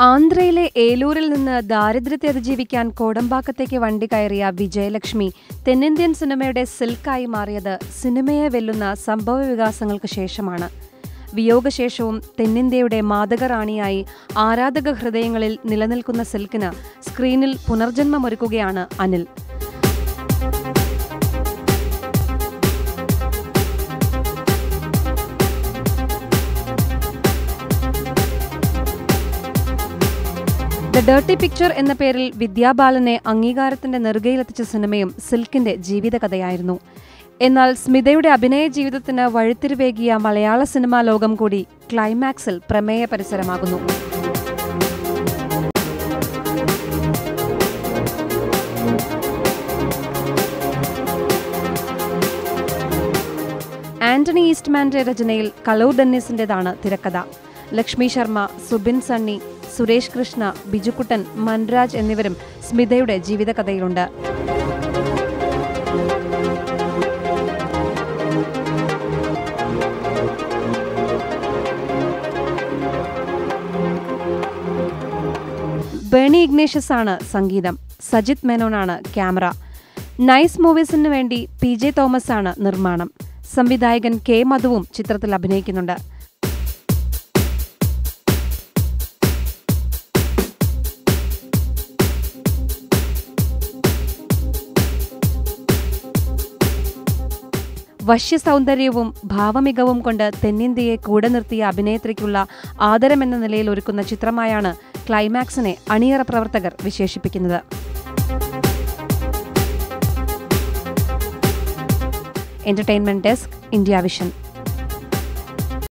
ആന്ധ്രയിലെ ഏലൂരിൽ നിന്ന് ദാരിദ്ര്യത്തെ അതിജീവിക്കാൻ കോടമ്പാക്കത്തേക്ക് വണ്ടി കയറിയ വിജയലക്ഷ്മി തെന്നിന്ത്യൻ സിനിമയുടെ സിൽക്കായി മാറിയത് സിനിമയെ വെല്ലുന്ന സംഭവ വികാസങ്ങൾക്ക് ശേഷമാണ്. വിയോഗശേഷവും തെന്നിന്ത്യയുടെ മാതകറാണിയായി ആരാധക ഹൃദയങ്ങളിൽ നിലനിൽക്കുന്ന സിൽക്കിന് സ്ക്രീനിൽ പുനർജന്മമൊരുക്കുകയാണ് അനിൽ. ഡേർട്ടി പിക്ചർ എന്ന പേരിൽ വിദ്യാബാലനെ അംഗീകാരത്തിന്റെ നെറുകയിലെത്തിച്ച സിനിമയും സിൽക്കിന്റെ ജീവിതകഥയായിരുന്നു. എന്നാൽ സ്മിതയുടെ അഭിനയ ജീവിതത്തിന് വഴിത്തിരിവേകിയ മലയാള സിനിമാ ലോകം കൂടി ക്ലൈമാക്സിൽ പ്രമേയ പരിസരമാകുന്നു. ആന്റണി ഈസ്റ്റ്മാന്റെ രചനയിൽ കലൂർ ഡെന്നിസിന്റേതാണ് തിരക്കഥ. ലക്ഷ്മി ശർമ്മ സുബിൻ സണ്ണി സുരേഷ് കൃഷ്ണ ബിജുക്കുട്ടൻ മൻരാജ് എന്നിവരും സ്മിതയുടെ ജീവിതകഥയിലുണ്ട്. ബേണി ഇഗ്നേഷ്യസ് ആണ് സംഗീതം. സജിത് മേനോനാണ് ക്യാമറ. നൈസ് മൂവീസിന് വേണ്ടി പി ജെ തോമസ് ആണ് നിർമ്മാണം. സംവിധായകൻ കെ മധുവും ചിത്രത്തിൽ അഭിനയിക്കുന്നുണ്ട്. വശ്യസൗന്ദര്യവും ഭാവമികവും കൊണ്ട് തെന്നിന്ത്യയെ കൂടെ നിർത്തിയ അഭിനേത്രിക്കുള്ള ആദരമെന്ന നിലയിൽ ഒരുക്കുന്ന ചിത്രമായാണ് ക്ലൈമാക്സിനെ അണിയറ പ്രവർത്തകർ വിശേഷിപ്പിക്കുന്നത്. Entertainment desk India vision